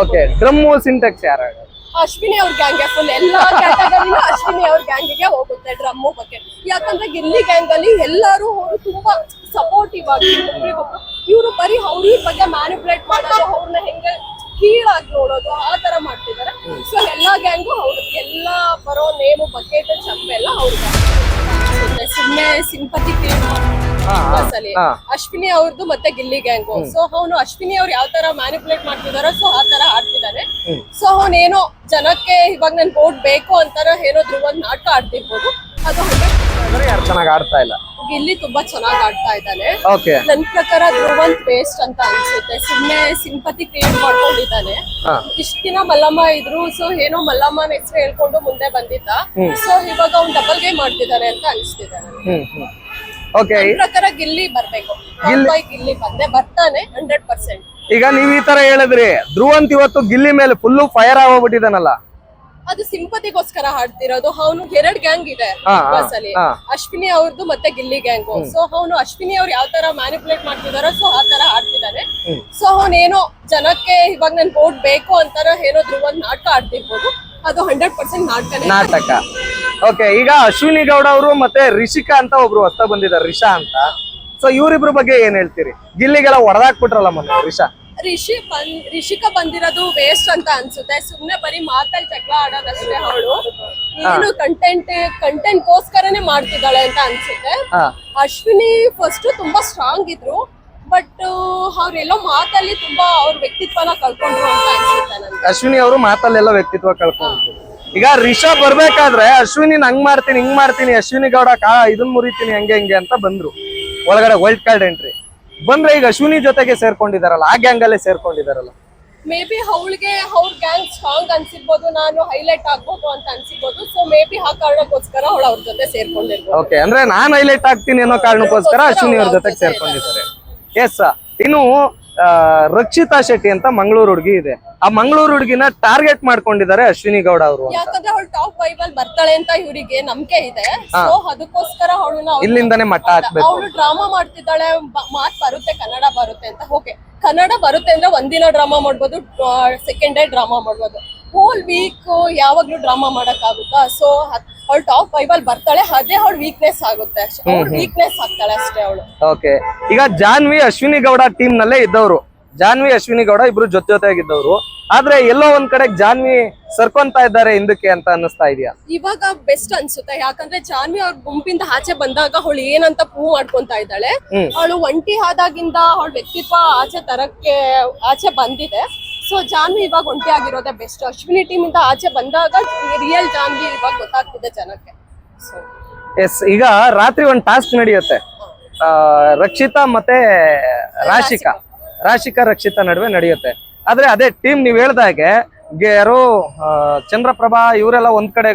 Okay drum Sintex ಯಾರು? ಅಶ್ವಿನಿ ಅವ್ರ gang full ಎಲ್ಲಾ ಅಶ್ವಿನಿ ಅವ್ರ ಗ್ಯಾಂಗಿಗೆ ಹೋಗುತ್ತೆ ಡ್ರಮ್ಮು ಬಕೆಟ್ ಯಾಕಂದ್ರೆ ಗಿಲ್ಲಿ ಗ್ಯಾಂಗ್ ಅಲ್ಲಿ ಎಲ್ಲರೂ ಅವರು ತುಂಬಾ ಸಪೋರ್ಟಿವ್ ಆಗಿ ಒಬ್ರಿಗೊಬ್ರು. ಇವರು ಬರೀ ಅವ್ರ ಬಗ್ಗೆ ಮ್ಯಾನಿಪುಲೇಟ್ ಮಾಡೋದು ಅವ್ರನ್ನ ಹೆಂಗೆ ಕೀಳಾಗಿ ನೋಡೋದು, ಆ ತರ ಮಾಡ್ತಿದ್ದಾರೆ ಸೊ ಎಲ್ಲಾ ಗ್ಯಾಂಗು ಅವ್ರ ಎಲ್ಲಾ ಬರೋ ನೇಮು ಬಕೆಟ್ ಚಪ್ಪೆ ಎಲ್ಲ ಅವ್ರಿಗೆ ಸುಮ್ಮನೆ ಸಿಂಪತಿ ಕ್ರಿಯೇಟ್ ಬಸ್ಸಲ್ಲಿ ಅಲ್ಲಿ. ಅಶ್ವಿನಿ ಅವ್ರದ್ದು ಮತ್ತೆ ಗಿಲ್ಲಿ ಗ್ಯಾಂಗು ಸೊ ಅವನು ಅಶ್ವಿನಿ ಅವ್ರು ಯಾವ ತರ ಮ್ಯಾನಿಪುಲೇಟ್ ಮಾಡ್ತಿದಾರೋ ಸೊ ಆ ತರ ಆಡ್ತಿದ್ದಾನೆ ಸೊ ಅವನೇನೋ ಜನಕ್ಕೆ ಇವಾಗ ನನ್ ವೋಟ್ ಬೇಕು ಅಂತಾರ ಏನೋ ಧ್ರುವ ನಾಟಕ ಆಡ್ತಿರ್ಬೋದು. ಅದು ಯಾರು ಚೆನ್ನಾಗಿ ಆಡ್ತಾ ಇಲ್ಲ? ಗಿಲ್ಲಿ ತುಂಬಾ ಚೆನ್ನಾಗಿ ಆಡ್ತಾ ಇದ್ದಾನೆ. ನನ್ ಪ್ರಕಾರ ಧ್ರುವನ್ ಬೇಸ್ಟ್ ಅಂತ ಅನ್ಸುತ್ತೆ. ಸುಮ್ಮನೆ ಸಿಂಪತಿ ಕ್ರಿಯೇಟ್ ಮಾಡ್ಕೊಂಡಿದ್ದಾನೆ. ಇಷ್ಟ ದಿನ ಮಲ್ಲಮ್ಮ ಇದ್ರು ಸೊ ಏನೋ ಮಲ್ಲಮ್ಮನ ಹೆಸರು ಹೇಳ್ಕೊಂಡು ಮುಂದೆ ಬಂದಿದ್ದ. ಸೊ ಇವಾಗ ಅವ್ನು ಡಬಲ್ ಗೇಮ್ ಮಾಡ್ತಿದ್ದಾನೆ ಅಂತ ಅನ್ಸ್ತಿದ್ದಾನೆ ಓಕೆ ಪ್ರಕಾರ ಗಿಲ್ಲಿ ಬರ್ಬೇಕು. ಬಾಯ್ ಗಿಲ್ಲಿ. ಬಂದೆ ಬರ್ತಾನೆ ಹಂಡ್ರೆಡ್ ಪರ್ಸೆಂಟ್ ಈಗ ನೀವ್ ಈ ತರ ಹೇಳಿದ್ರಿ ಧ್ರುವಂತ್ ಇವತ್ತು ಗಿಲ್ಲಿ ಮೇಲೆ ಫುಲ್ಲು ಫೈರ್ ಆಗೋಗ್ಬಿಟ್ಟಿದಾನಲ್ಲ ಅದು ಸಿಂಪತಿಗೋಸ್ಕರ ಹಾಡ್ತಿರೋದು ಅವನು ಎರಡ್ ಗ್ಯಾಂಗ್ ಇದೆ ಅಲ್ಲಿ. ಅಶ್ವಿನಿ ಅವ್ರದ್ದು ಮತ್ತೆ ಗಿಲ್ಲಿ ಗ್ಯಾಂಗ್ ಸೊ ಅವನು ಅಶ್ವಿನಿ ಅವ್ರು ಯಾವ ತರ ಮ್ಯಾನಿಪುಲೇಟ್ ಮಾಡ್ತಿದಾರೋ ಸೊ ಆ ತರ ಆಡ್ತಿದ್ದಾನೆ. ಸೊ ಅವನೇನೋ ಜನಕ್ಕೆ ಇವಾಗ ನನ್ ವೋಟ್ ಬೇಕು ಅಂತಾರ ಏನೋ ಧ್ರುವ ನಾಟಕ ಆಡ್ತಿರ್ಬೋದು. ಅದು ಹಂಡ್ರೆಡ್ ಪರ್ಸೆಂಟ್ ನಾಟಕ ನಾಟಕ. ಓಕೆ ಈಗ ಅಶ್ವಿನಿ ಗೌಡ ಅವರು ಮತ್ತೆ ರಿಷಿಕಾ ಅಂತ ಒಬ್ರು ಹೊಸ ಬಂದಿದ್ದಾರೆ ರಿಷಾ ಅಂತ. ಸೊ ಇವರಿಬ್ರ ಬಗ್ಗೆ ಏನ್ ಹೇಳ್ತೀರಿ? ಗಿಲ್ಲಿಗೆಲ್ಲ ಹೊಡೆದಾಕ್ಬಿಟ್ರಲ್ಲ ಮೊನ್ನೆ ರಿಷಾ? ರಿಷಿ ಬಂದ್ ರಿಷಿಕಾ ಬಂದಿರೋದು ವೇಸ್ಟ್ ಅಂತ ಅನ್ಸುತ್ತೆ. ಸುಮ್ನೆ ಬರೀ ಮಾತಲ್ಲಿ ಜಗಳ ಆಡೋದಷ್ಟೇ ಅವಳು. ಏನು ಕಂಟೆಂಟ್ ಕಂಟೆಂಟ್ ಗೋಸ್ಕರನೇ ಮಾಡ್ತಿದ್ದಾಳೆ ಅಂತ ಅನ್ಸುತ್ತೆ. ಅಶ್ವಿನಿ ಫಸ್ಟ್ ತುಂಬಾ ಸ್ಟ್ರಾಂಗ್ ಇದ್ರು. ಬಟ್ ಅವ್ರೆಲ್ಲೋ ಮಾತಲ್ಲಿ ತುಂಬಾ ಅವ್ರ ವ್ಯಕ್ತಿತ್ವನ ಕಳ್ಕೊಂಡ್ರು ಅಂತ ಅನ್ಸುತ್ತೆ ನನ್ಗೆ. ಅಶ್ವಿನಿ ಅವರು ಮಾತಲ್ಲೆಲ್ಲ ವ್ಯಕ್ತಿತ್ವ ಕಳ್ಕೊಂಡ್ರು. ಈಗ ರಿಷಾ ಬರ್ಬೇಕಾದ್ರೆ ಅಶ್ವಿನಿ ಹಂಗ್ ಮಾಡ್ತೀನಿ ಹಿಂಗ್ ಮಾಡ್ತೀನಿ ಅಶ್ವಿನಿ ಗೌಡ ಕಾ ಇದನ್ ಮುರಿತೀನಿ ಹಂಗೆ ಹಂಗೆ ಅಂತ ಬಂದ್ರು. ಒಳಗಡೆ ವೈಲ್ಡ್ ಕಾರ್ಡ್ ಎಂಟ್ರಿ ಬಂದ್ರೆ ಈಗ ಅಶ್ವಿನಿ ಜೊತೆಗೆ ಸೇರ್ಕೊಂಡಿದಾರಲ್ಲ ಆ ಗ್ಯಾಂಗ್ ಅಲ್ಲೇ ಸೇರ್ಕೊಂಡಿದಾರಲ್ಲ. ಮೇ ಬಿ ಅವಳಿಗೆ ಅವ್ರ ಗ್ಯಾಂಗ್ ಸ್ಟ್ರಾಂಗ್ ಅನ್ಸಿರ್ಬೋದು ನಾನು ಹೈಲೈಟ್ ಆಗ್ಬೋದು ಅಂತ ಅನ್ಸಿರ್ಬೋದು ಸೊ ಮೇ ಬಿ ಆ ಕಾರಣಕ್ಕೋಸ್ಕರ ಅವಳು ಅವ್ರ ಜೊತೆ ಸೇರ್ಕೊಂಡಿರ್ಬೋದು. ಓಕೆ ಅಂದ್ರೆ ನಾನ್ ಹೈಲೈಟ್ ಆಗ್ತೀನಿ ಅನ್ನೋ ಕಾರಣಕ್ಕೋಸ್ಕರ ಅಶ್ವಿನಿ ಅವ್ರ ಜೊತೆಗೆ ಸೇರ್ಕೊಂಡಿದ್ದಾರೆ. ಎಸ್ ಇನ್ನು ರಕ್ಷಿತಾ ಶೆಟ್ಟಿ ಅಂತ ಮಂಗಳೂರು ಹುಡುಗಿ ಇದೆ. ಆ ಮಂಗಳೂರು ಹುಡುಗಿನ ಟಾರ್ಗೆಟ್ ಮಾಡ್ಕೊಂಡಿದ್ದಾರೆ ಅಶ್ವಿನಿ ಗೌಡ ಅವರು ಯಾಕಂದ್ರೆ ಅವಳು ಟಾಪ್ ಫೈವ್ ಅಲ್ಲಿ ಬರ್ತಾಳೆ ಅಂತ ಇವರಿಗೆ ನಂಬಿಕೆ ಇದೆ. ಸೊ ಅದಕ್ಕೋಸ್ಕರ ಅವಳನ್ನ ಇಲ್ಲಿಂದಾನೆ ಮಟ್ಟ ಹಾಕ್ಬೇಕು. ಅವಳು ಡ್ರಾಮಾ ಮಾಡ್ತಿದ್ದಾಳೆ ಮಾತ್ ಬರುತ್ತೆ ಕನ್ನಡ ಬರುತ್ತೆ ಅಂತ. ಓಕೆ ಕನ್ನಡ ಬರುತ್ತೆ ಅಂದ್ರೆ ಒಂದಿನ ಡ್ರಾಮಾ ಮಾಡ್ಬೋದು ಸೆಕೆಂಡ್ ಡೇ ಡ್ರಾಮಾ ಮಾಡ್ಬೋದು. ಹೋಲ್ ವೀಕ್ ಯಾವಾಗ್ಲೂ ಡ್ರಾಮಾ ಮಾಡಕ್ ಆಗುತ್ತಾ ಸೊ ಅವಳು ಟಾಪ್ ಫೈವ್ ಅಲ್ಲಿ ಬರ್ತಾಳೆ ಅದೇ ಅವಳು ವೀಕ್ನೆಸ್ ಆಗುತ್ತೆ. ಅವಳು ವೀಕ್ನೆಸ್ ಆಗ್ತಾಳೆ ಅಷ್ಟೇ ಅವಳು. ಓಕೆ ಈಗ ಜಾನ್ವಿ ಅಶ್ವಿನಿ ಗೌಡ ಟೀಮ್ ನಲ್ಲೇ ಇದ್ದವರು. ಜಾನ್ವಿ ಅಶ್ವಿನಿ ಗೌಡ ಇಬ್ರು ಜೊತೆ ಜೊತೆಯಾಗಿದ್ದವರು ಆದ್ರೆ ಎಲ್ಲೋ ಒಂದ್ ಕಡೆ ಜಾನ್ವಿ ಸರ್ಕೊಂತ ಇದ್ದಾರೆ ಹಿಂದಕ್ಕೆ ಅಂತ ಅನ್ನಿಸ್ತಾ ಇದೆಯಾ? ಇವಾಗ ಬೆಸ್ಟ್ ಅನ್ಸುತ್ತೆ. ಯಾಕಂದ್ರೆ ಜಾನ್ವಿ ಅವ್ರ ಗುಂಪಿಂದ ಆಚೆ ಬಂದಾಗ ಅವಳು ಏನಂತ ಪ್ರೂವ್ ಮಾಡ್ಕೊಂತ ಇದ್ದಾಳೆ. ಅವಳು ಒಂಟಿ ಆದಾಗಿಂದ ಅವಳ ವ್ಯಕ್ತಿತ್ವ ಆಚೆ ತರಕ್ಕೆ ಆಚೆ ಬಂದಿದೆ. ಸೊ ಜಾನ್ವಿ ಇವಾಗ ಒಂಟಿ ಆಗಿರೋದೇ ಬೆಸ್ಟ್ ಅಶ್ವಿನಿ ಟೀಮ್ ಇಂದ ಆಚೆ ಬಂದಾಗ ರಿಯಲ್ ಜಾನ್ವಿ ಇವಾಗ ಗೊತ್ತಾಗ್ತಿದೆ ಜನಕ್ಕೆ. ಎಸ್ ಈಗ ರಾತ್ರಿ ಒಂದ್ ಟಾಸ್ಕ್ ನಡೆಯುತ್ತೆ. ಆ, ರಕ್ಷಿತಾ ಮತ್ತೆ ರಾಶಿಕಾ. ರಾಶಿಕಾ ರಕ್ಷಿತಾ ನಡುವೆ ನಡೆಯುತ್ತೆ. ಆದ್ರೆ ಅದೇ ಟೀಮ್ ನೀವ್ ಹೇಳ್ದಾಗೆ ಗೆ- ಯಾರು ಚಂದ್ರಪ್ರಭಾ ಇವರೆಲ್ಲ ಒಂದ್ ಕಡೆ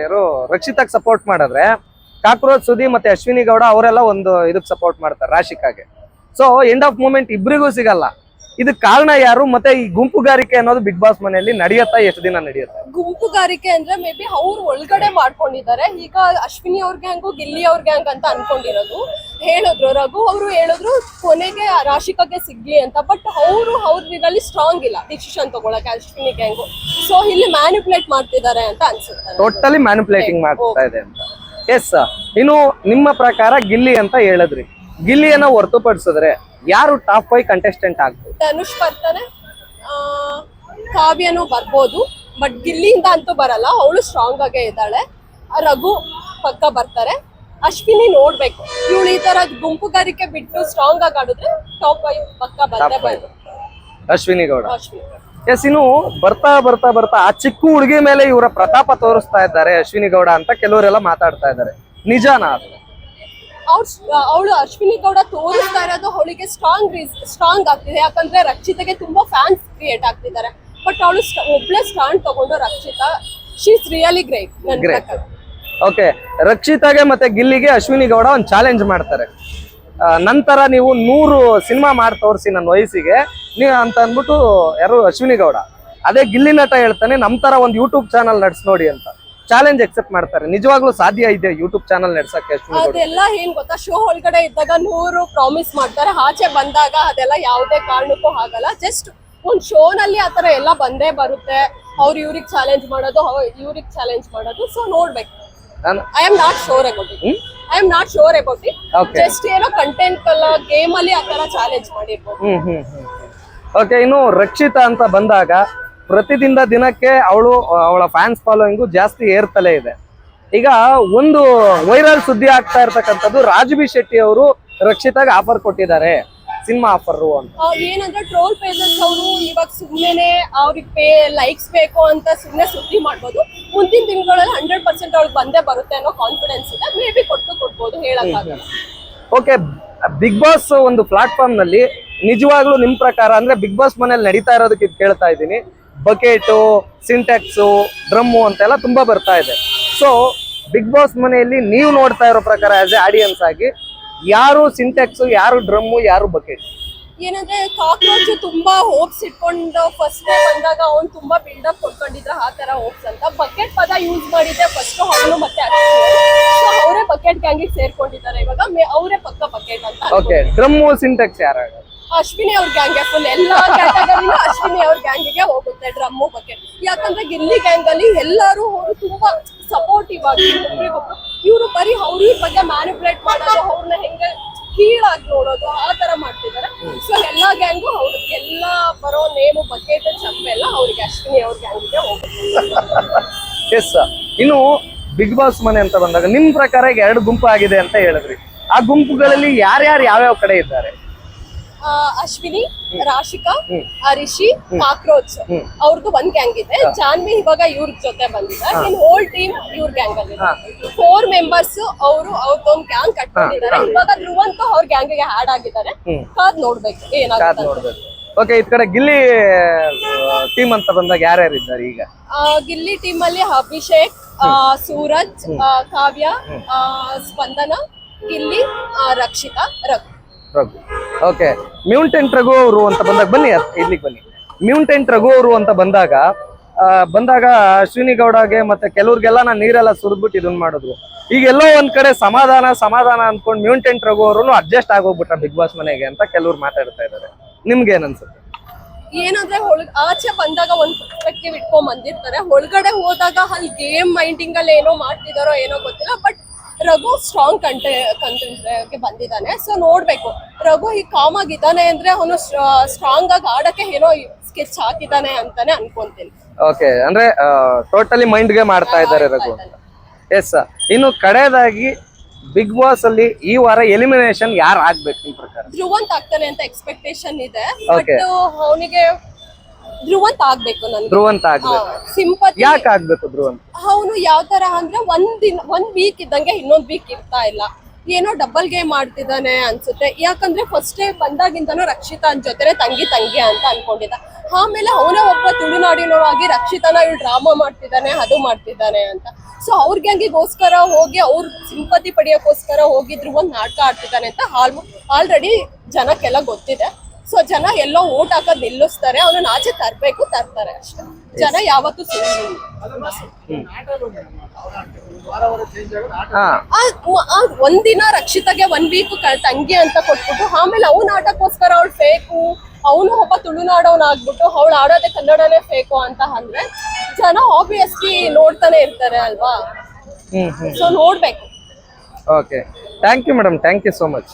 ಯಾರು ರಕ್ಷಿತಾಗ್ ಸಪೋರ್ಟ್ ಮಾಡಿದ್ರೆ ಕಾಕ್ರೋಚ್ ಸುದಿ ಮತ್ತೆ ಅಶ್ವಿನಿ ಗೌಡ ಅವರೆಲ್ಲ ಒಂದು ಇದಕ್ ಸಪೋರ್ಟ್ ಮಾಡ್ತಾರೆ ರಾಶಿಕಾಗೆ. ಸೊ ಎಂಡ್ ಆಫ್ ಮೂಮೆಂಟ್ ಇಬ್ರಿಗೂ ಸಿಗಲ್ಲ. ಇದಕ್ ಕಾರಣ ಯಾರು? ಮತ್ತೆ ಈ ಗುಂಪುಗಾರಿಕೆ ಅನ್ನೋದು ಬಿಗ್ ಬಾಸ್ ಮನೆಯಲ್ಲಿ ನಡೆಯುತ್ತಾ? ಎಷ್ಟು ದಿನ ನಡೆಯುತ್ತೆ? ಗುಂಪುಗಾರಿಕೆ ಅಂದ್ರೆ ಮೇ ಬಿ ಅವ್ರು ಒಳಗಡೆ ಮಾಡ್ಕೊಂಡಿದ್ದಾರೆ. ಈಗ ಅಶ್ವಿನಿ ಅವ್ರ ಗ್ಯಾಂಗು ಗಿಲ್ಲಿ ಅವ್ರ ಗ್ಯಾಂಗ್ ಅಂತ ಅನ್ಕೊಂಡಿರೋದು. ಹೇಳಿದ್ರು ರಘು ಅವರು ಹೇಳಿದ್ರು ಕೊನೆಗೆ ರಾಶಿಕಕ್ಕೆ ರಾಶಿಕಾಗೆ ಸಿಗ್ಲಿ ಅಂತ. ಬಟ್ ಅವರು ಅವ್ರ ಇದರಲ್ಲಿ ಸ್ಟ್ರಾಂಗ್ ಇಲ್ಲ ಡಿಸಿಷನ್ ತಗೊಳಕ್ಕೆ ಅಶ್ವಿನಿ ಗ್ಯಾಂಗು ಸೊ ಇಲ್ಲಿ ಮ್ಯಾನಿಪುಲೇಟ್ ಮಾಡ್ತಿದ್ದಾರೆ ಅಂತ ಅನ್ಸುತ್ತೆ. ಟೋಟಲಿ ಮ್ಯಾನಿಪುಲೇಟಿಂಗ್ ಮಾಡ್ತಾ ಇದೆ ಅಂತ. ಎಸ್ ಇನ್ನು ನಿಮ್ಮ ಪ್ರಕಾರ ಗಿಲ್ಲಿ ಅಂತ ಹೇಳಿದ್ರಿ. ಗಿಲ್ಲಿಯನ್ನ ಹೊರತುಪಡಿಸಿದ್ರೆ ಯಾರು ಟಾಪ್ ಫೈವ್ ಕಂಟೆಸ್ಟೆಂಟ್ ಆಗ್ಬೋದು? ಧನುಷ್ ಬರ್ತಾನೆ. ಆ, ಕಾವ್ಯನೂ ಬರ್ಬೋದು. ಬಟ್ ಗಿಲ್ಲಿಯಿಂದ ಅಂತೂ ಬರಲ್ಲ. ಅವಳು ಸ್ಟ್ರಾಂಗ್ ಆಗೇ ಇದ್ದಾಳೆ. ರಘು ಪಕ್ಕ ಬರ್ತಾರೆ. ಅಶ್ವಿನಿ ನೋಡ್ಬೇಕು. ಇವಳು ಈ ತರ ಗುಂಪುಗಾರಿಕೆ ಬಿಟ್ಟು ಸ್ಟ್ರಾಂಗ್ ಆಗಿ ಆಡಿದ್ರೆ ಟಾಪ್ ಫೈವ್ ಪಕ್ಕ ಬಂದೇ. ಬಂದು ಅಶ್ವಿನಿ ಗೌಡ. ಅಶ್ವಿನಿ ಎಸ್ ಇನ್ನು ಬರ್ತಾ ಬರ್ತಾ ಬರ್ತಾ ಆ ಚಿಕ್ಕ ಹುಡುಗಿ ಮೇಲೆ ಇವರ ಪ್ರತಾಪ ತೋರಿಸ್ತಾ ಇದ್ದಾರೆ ಅಶ್ವಿನಿ ಗೌಡ ಅಂತ ಕೆಲವರೆಲ್ಲ ಮಾತಾಡ್ತಾ ಇದ್ದಾರೆ. ನಿಜಾನಾ ಅದು? ಅವ್ಳು ಅವಳು ಅಶ್ವಿನಿ ಗೌಡ ತೋರಿಸ್ತಾ ಇರೋದು ಅವಳಿಗೆ ಸ್ಟ್ರಾಂಗ್ ಸ್ಟ್ರಾಂಗ್ ಆಗ್ತಿದೆ. ಯಾಕಂದ್ರೆ ರಕ್ಷಿತಗೆ ತುಂಬಾ ಫ್ಯಾನ್ಸ್ ಕ್ರಿಯೇಟ್ ಆಗ್ತಿದ್ದಾರೆ. ಬಟ್ ಅವಳು ಒಬ್ಳೆ ಸ್ಟ್ಯಾಂಡ್ ತಗೊಂಡು ರಕ್ಷಿತಾ ಶೀಸ್ ರಿಯಲಿ ಗ್ರೇಟ್ ನನ್ನ Great. ಪ್ರಕಾರ. ಓಕೆ ರಕ್ಷಿತಾಗೆ ಮತ್ತೆ ಗಿಲ್ಲಿಗೆ ಅಶ್ವಿನಿ ಗೌಡ ಒಂದು ಚಾಲೆಂಜ್ ಮಾಡ್ತಾರೆ. ನಂತರ ನೀವು ನೂರು ಸಿನಿಮಾ ಮಾಡಿ ತೋರಿಸಿ ನನ್ನ ವಯಸ್ಸಿಗೆ. ನೀವು ಅಂತ ಅಂದ್ಬಿಟ್ಟು ಯಾರು ಅಶ್ವಿನಿ ಗೌಡ. ಅದೇ ಗಿಲ್ಲಿ ನಟ ಹೇಳ್ತಾನೆ ನಮ್ಮ ತರ ಒಂದು ಯೂಟ್ಯೂಬ್ ಚಾನಲ್ ನಡೆಸ್ ನೋಡಿ ಅಂತ. ಚಾಲೆಂಜ್ ಎಕ್ಸೆಪ್ಟ್ ಮಾಡ್ತಾರೆ. ನಿಜವಾಗ್ಲೂ ಸಾಧ್ಯ ಇದೆ ಯೂಟ್ಯೂಬ್ ಚಾನಲ್ ನಡೆಸಕ್ಕೆ ಅದೆಲ್ಲ ಏನ್ ಗೊತ್ತಾ? ಶೋ ಒಳಗಡೆ ಇದ್ದಾಗ ನೂರು ಪ್ರಾಮಿಸ್ ಮಾಡ್ತಾರೆ. ಆಚೆ ಬಂದಾಗ ಅದೆಲ್ಲ ಯಾವುದೇ ಕಾರಣಕ್ಕೂ ಆಗಲ್ಲ. ಜಸ್ಟ್ ಒಂದ್ ಶೋನಲ್ಲಿ ಆತರ ಎಲ್ಲ ಬಂದೇ ಬರುತ್ತೆ. ಅವ್ರು ಇವ್ರಿಗ್ ಚಾಲೆಂಜ್ ಮಾಡೋದು ಇವ್ರಿಗ್ ಚಾಲೆಂಜ್ ಮಾಡೋದು. ಸೊ ನೋಡ್ಬೇಕು. I am not sure about it I am not sure about it just ಏನೋ ಕಂಟೆಂಟ್ ಅಲ್ಲ ಗೇಮ್ ಅಲ್ಲಿ ಆತರ ಚಾಲೆಂಜ್ ಮಾಡಿರ್ಬೋದು. ಓಕೆ ಇನ್ನು ರಕ್ಷಿತಾ ಅಂತ ಬಂದಾಗ ಪ್ರತಿದಿನ ದಿನಕ್ಕೆ ಅವಳು ಅವಳ ಫ್ಯಾನ್ಸ್ ಫಾಲೋಯಿಂಗು ಜಾಸ್ತಿ ಏರ್ತಲೇ ಇದೆ. ಈಗ ಒಂದು ವೈರಲ್ ಸುದ್ದಿ ಆಗ್ತಾ ಇರ್ತಕ್ಕಂಥದ್ದು ರಾಜಬಿ ಶೆಟ್ಟಿ ಅವರು ರಕ್ಷಿತಾಗ ಆಫರ್ ಕೊಟ್ಟಿದ್ದಾರೆ. ಸಿನಿಮಾ ಆಫರ್ ಅಂತ. ಏನಂದ್ರೆ ಟ್ರೋಲ್ ಪೇಜಸ್ ಅವರು ಇವಾಗ ಸುಮ್ಮನೆ ಅವ್ರಿಗೆ ಪೇ ಲೈಕ್ಸ್ ಬೇಕು ಅಂತ ಸುಮ್ಮನೆ ಸುದ್ದಿ ಮಾಡ್ಬೋದು. ಮುಂದಿನ ದಿನಗಳಲ್ಲಿ ಹಂಡ್ರೆಡ್ ಪರ್ಸೆಂಟ್ ಅವ್ಳಿಗೆ ಬಂದೇ ಬರುತ್ತೆ ಅನ್ನೋ ಕಾನ್ಫಿಡೆನ್ಸ್ ಇದೆ. ಮೇ ಬಿ ಕೊಟ್ಟು ಕೊಡ್ಬೋದು ಹೇಳಕ್ಕಾಗಲ್ಲ. ಓಕೆ ಬಿಗ್ ಬಾಸ್ ಒಂದು ಪ್ಲಾಟ್ಫಾರ್ಮ್ನಲ್ಲಿ ನಿಜವಾಗ್ಲೂ ನಿಮ್ ಪ್ರಕಾರ ಅಂದ್ರೆ ಬಿಗ್ ಬಾಸ್ ಮನೇಲಿ ನಡೀತಾ ಇರೋದಕ್ಕೆ ಕೇಳ್ತಾ ಇದ್ದೀನಿ. ಬಕೆಟು ಸಿಂಟೆಕ್ಸು ಡ್ರಮ್ಮು ಅಂತೆಲ್ಲ ತುಂಬ ಬರ್ತಾ ಇದೆ. ಸೊ ಬಿಗ್ ಬಾಸ್ ಮನೆಯಲ್ಲಿ ನೀವು ನೋಡ್ತಾ ಇರೋ ಪ್ರಕಾರ ಆಸ್ ಎ ಆಡಿಯನ್ಸ್ ಆಗಿ ಯಾರು ಸಿಂಟೆಕ್ಸ್ ಯಾರು ಡ್ರಮ್ಮು ಯಾರು ಬಕೆಟ್? ಏನಂದ್ರೆ ಕಾಕ್ರೋಚ್ ತುಂಬಾ ಹೋಪ್ಸ್ ಇಟ್ಕೊಂಡು ಫಸ್ಟ್ ಡೇ ಬಂದಾಗ ಅವ್ನು ತುಂಬಾ ಬಿಲ್ಡಪ್ ಕೊಟ್ಕೊಂಡಿದ್ರೆ ಆ ತರ ಹೋಪ್ಸ್ ಅಂತ. ಬಕೆಟ್ ಪದ ಯೂಸ್ ಮಾಡಿದ್ರೆ ಫಸ್ಟ್ ಅವನು ಮತ್ತೆ ಅವರೇ ಬಕೆಟ್ ಗ್ಯಾಂಗಿಗೆ ಸೇರ್ಕೊಂಡಿದ್ದಾರೆ ಇವಾಗ. ಅವರೇ ಪಕ್ಕ ಬಕೆಟ್ ಅಂತ ಓಕೆ ಡ್ರಮ್ಮು ಸಿಂಟೆಕ್ಸ್ ಯಾರು ಅಶ್ವಿನಿ ಅವ್ರ ಗ್ಯಾಂಗ್ಗೆ ಫುಲ್ ಎಲ್ಲಾ ಕ್ಯಾಟಗರಿನೂ ಅಶ್ವಿನಿ ಅವ್ರ ಗ್ಯಾಂಗಿಗೆ ಹೋಗುತ್ತೆ ಡ್ರಮ್ಮು ಬಗ್ಗೆ ಯಾಕಂದ್ರೆ ಗಿಲ್ಲಿ ಗ್ಯಾಂಗ್ ಅಲ್ಲಿ ಎಲ್ಲರೂ ಅವರು ತುಂಬಾ ಸಪೋರ್ಟಿವ್ ಆಗಿ ಒಬ್ರಿಗೊಬ್ರು ಇವರು ಬರೀ ಅವ್ರ ಇವ್ರ ಬಗ್ಗೆ ಮ್ಯಾನಿಪುಲೇಟ್ ಮಾಡೋದು ಅವ್ರನ್ನ ಹೆಂಗೆ ಕೀಳಾಗಿ ನೋಡೋದು, ಆ ತರ ಮಾಡ್ತಿದ್ದಾರೆ. ಸೊ ಎಲ್ಲಾ ಗ್ಯಾಂಗು ಅವ್ರಿಗೆ ಎಲ್ಲಾ ಬರೋ ನೇಮು ಬಕೆಟ್ ಚಂಪೆ ಎಲ್ಲ ಅವ್ರಿಗೆ ಅಶ್ವಿನಿ ಅವ್ರ ಗ್ಯಾಂಗಿಗೆ ಹೋಗುತ್ತೆ. ಎಸ್ ಇನ್ನು ಬಿಗ್ ಬಾಸ್ ಮನೆ ಅಂತ ಬಂದಾಗ ನಿಮ್ ಪ್ರಕಾರ ಎರಡು ಗುಂಪು ಆಗಿದೆ ಅಂತ ಹೇಳಿದ್ರಿ. ಆ ಗುಂಪುಗಳಲ್ಲಿ ಯಾರ್ಯಾರು ಯಾವ್ಯಾವ ಕಡೆ ಇದ್ದಾರೆ? ಅಶ್ವಿನಿ ರಾಶಿಕಾ ಅರಿಶಿ ಕಾಕ್ರೋಚ್ ಅವ್ರದ್ದು ಒಂದ್ ಗ್ಯಾಂಗ್ ಇದೆ. ಜಾನ್ವಿ ಇವಾಗ ಇವ್ರ ಜೊತೆ ಬಂದಿದ್ದಾರೆ ಇನ್ ಹೋಲ್ ಟೀಮ್ ಇವ್ರ ಗ್ಯಾಂಗ್ ಅಲ್ಲಿ ಫೋರ್ ಮೆಂಬರ್ಸ್ ಅವರು ಅವ್ರದ್ದೊಂದ್ ಗ್ಯಾಂಗ್ ಕಟ್ಕೊಂಡಿದ್ದಾರೆ ಇವಾಗ ಧ್ರುವಂತ ಅವ್ರ ಗ್ಯಾಂಗ್ಗೆ ಆಡ್ ಆಗಿದ್ದಾರೆ. ಕಾದ್ ನೋಡ್ಬೇಕು. ಏನಾಗುತ್ತೆ ಓಕೆ ಈ ಕಡೆ ಗಿಲ್ಲಿ ಟೀಮ್ ಅಂತ ಬಂದಾಗ ಯಾರ್ಯಾರು ಇದ್ದಾರೆ ಈಗ ಗಿಲ್ಲಿ ಟೀಮ್ ಅಲ್ಲಿ ಅಭಿಷೇಕ್ ಸೂರಜ್ ಕಾವ್ಯ ಸ್ಪಂದನ ಗಿಲ್ಲಿ ರಕ್ಷಿತಾ ರಘು. ರಘು. ಓಕೆ. ಮ್ಯೂಂಟೆಂಟ್ ರಘು ಅವರು ಅಂತ ಬಂದಾಗ ಬನ್ನಿ ಇಲ್ಲಿಗೆ ಬನ್ನಿ. ಮ್ಯೂಂಟೆಂಟ್ ರಘು ಅವರು ಅಂತ ಬಂದಾಗ ಬಂದಾಗ ಅಶ್ವಿನಿಗೌಡಗೆ ಮತ್ತೆ ಕೆಲವ್ರಿಗೆಲ್ಲ ನಾನು ನೀರೆಲ್ಲ ಸುರಿದ್ಬಿಟ್ಟು ಇದನ್ನ ಮಾಡಿದ್ರು. ಈಗ ಎಲ್ಲೋ ಒಂದ್ ಕಡೆ ಸಮಾಧಾನ ಸಮಾಧಾನ ಅನ್ಕೊಂಡು ಮ್ಯೂಂಟೆಂಟ್ ರಘು ಅವರು ಅಡ್ಜಸ್ಟ್ ಆಗೋಗ್ಬಿಟ್ರ ಬಿಗ್ ಬಾಸ್ ಮನೆಗೆ ಅಂತ ಕೆಲವ್ರು ಮಾತಾಡ್ತಾ ಇದ್ದಾರೆ ನಿಮ್ಗೆ ಏನನ್ಸುತ್ತೆ ಏನಂದ್ರೆ ಆಚೆ ಬಂದಾಗ ಒಂದ್ ಪರ್ಸ್ಪೆಕ್ಟಿವ್ ಇಟ್ಕೊಂಡ್ ಬಂದಿರ್ತಾರೆ. ಒಳಗಡೆ ಹೋದಾಗ ಅಲ್ಲಿ ಗೇಮ್ ಮೈಂಡಿಂಗ್ ಅಲ್ಲಿ ಏನೋ ಮಾಡ್ತಿದಾರೋ ಏನೋ ಗೊತ್ತಿಲ್ಲ ಬಟ್ ರಘು ಸ್ಟ್ರಾಂಗ್ ಕಂಟೆ ಕಂಟೆಂಟ್ಗೆ ಬಂದಿದ್ದಾನೆ. ಸೊ ನೋಡ್ಬೇಕು. ರಘು ಈಗ ಕಾಮ್ ಆಗಿದ್ದಾನೆ ಅಂದ್ರೆ ಅವನು ಸ್ಟ್ರಾಂಗ್ ಆಗಿ ಆಡಕ್ಕೆ ಏನೋ ಸ್ಕೆಚ್ ಹಾಕಿದ್ದಾನೆ ಅಂತಾನೆ ಅನ್ಕೊಂತೀನಿ. ಓಕೆ ಅಂದ್ರೆ ಟೋಟಲಿ ಮೈಂಡ್ಗೆ ಮಾಡ್ತಾ ಇದ್ದಾರೆ ರಘು. ಎಸ್ ಇನ್ನು ಕಡೆಯದಾಗಿ ಬಿಗ್ ಬಾಸ್ ಅಲ್ಲಿ ಈ ವಾರ ಎಲಿಮಿನೇಷನ್ ಯಾರು ಆಗ್ಬೇಕು ನಿಮ್ ಪ್ರಕಾರ? ಧ್ರುವಂತ್ ಆಗ್ತಾನೆ ಅಂತ ಎಕ್ಸ್ಪೆಕ್ಟೇಷನ್ ಇದೆ. ಬಟ್ ಅವನಿಗೆ ಧ್ರುವಂತ್ ಆಗ್ಬೇಕು ನನ್ಗೆ. ಧ್ರುವಂತ ಆಗ್ಬೇಕು. ಸಿಂಪತಿ. ಯಾಕೆ ಆಗ್ಬೇಕು ಧ್ರುವಂತ? ಅವನು ಯಾವ ತರ ಅಂದ್ರೆ ಒಂದ್ ದಿನ ಒಂದ್ ವೀಕ್ ಇದ್ದಂಗೆ ಇನ್ನೊಂದ್ ವೀಕ್ ಇರ್ತಾ ಇಲ್ಲ. ಏನೋ ಡಬಲ್ ಗೇಮ್ ಮಾಡ್ತಿದ್ದಾನೆ ಅನ್ಸುತ್ತೆ. ಯಾಕಂದ್ರೆ ಫಸ್ಟ್ ಡೇ ಬಂದಾಗಿಂದನೂ ರಕ್ಷಿತಾ ಜೊತೆ ತಂಗಿ ತಂಗಿ ಅಂತ ಅನ್ಕೊಂಡಿದ್ದ. ಆಮೇಲೆ ಅವನೇ ಒಬ್ಬ ತುಳುನಾಡಿನವಾಗಿ ರಕ್ಷಿತಾನ ಇವ್ ಡ್ರಾಮಾ ಮಾಡ್ತಿದ್ದಾನೆ ಅದು ಮಾಡ್ತಿದ್ದಾನೆ ಅಂತ. ಸೊ ಅವ್ರ ಗ್ಯಾಂಗಿಗೋಸ್ಕರ ಹೋಗಿ ಅವ್ರ ಸಿಂಪತಿ ಪಡೆಯೋಕ್ಕೋಸ್ಕರ ಹೋಗಿದ್ರು ಒಂದ್ ನಾಟಕ ಆಡ್ತಿದ್ದಾನೆ ಅಂತ ಆಲ್ ಆಲ್ರೆಡಿ ಜನಕ್ಕೆಲ್ಲ ಗೊತ್ತಿದೆ. ಸೊ ಜನ ಎಲ್ಲೋ ಓಟ್ ಹಾಕೋದ್ ನಿಲ್ಲಿಸ್ತಾರೆ ಅವನನ್ನ ಆಚೆ ತರ್ಬೇಕು ತರ್ತಾರೆ ಅಷ್ಟೇ. ಜನ ಯಾವತ್ತೂ ಆ ಒಂದಿನ ರಕ್ಷಿತಗೆ ಒನ್ ವೀಕ್ ತಂಗಿ ಅಂತ ಕೊಟ್ಬಿಟ್ಟು ಆಮೇಲೆ ಅವ್ನ ಆಟಕ್ಕೋಸ್ಕರ ಅವಳು ಫೇಕು ಅವನು ಒಬ್ಬ ತುಳುನಾಡೋನ್ ಆಗ್ಬಿಟ್ಟು ಅವಳು ಆಡೋದೇ ಕನ್ನಡನೇ ಫೇಕು ಅಂತ ಅಂದ್ರೆ ಜನ ಆಬ್ವಿಯಸ್ಲಿ ನೋಡ್ತಾನೆ ಇರ್ತಾರೆ ಅಲ್ವಾ? ಸೊ ನೋಡ್ಬೇಕು. Okay thank you madam thank you so much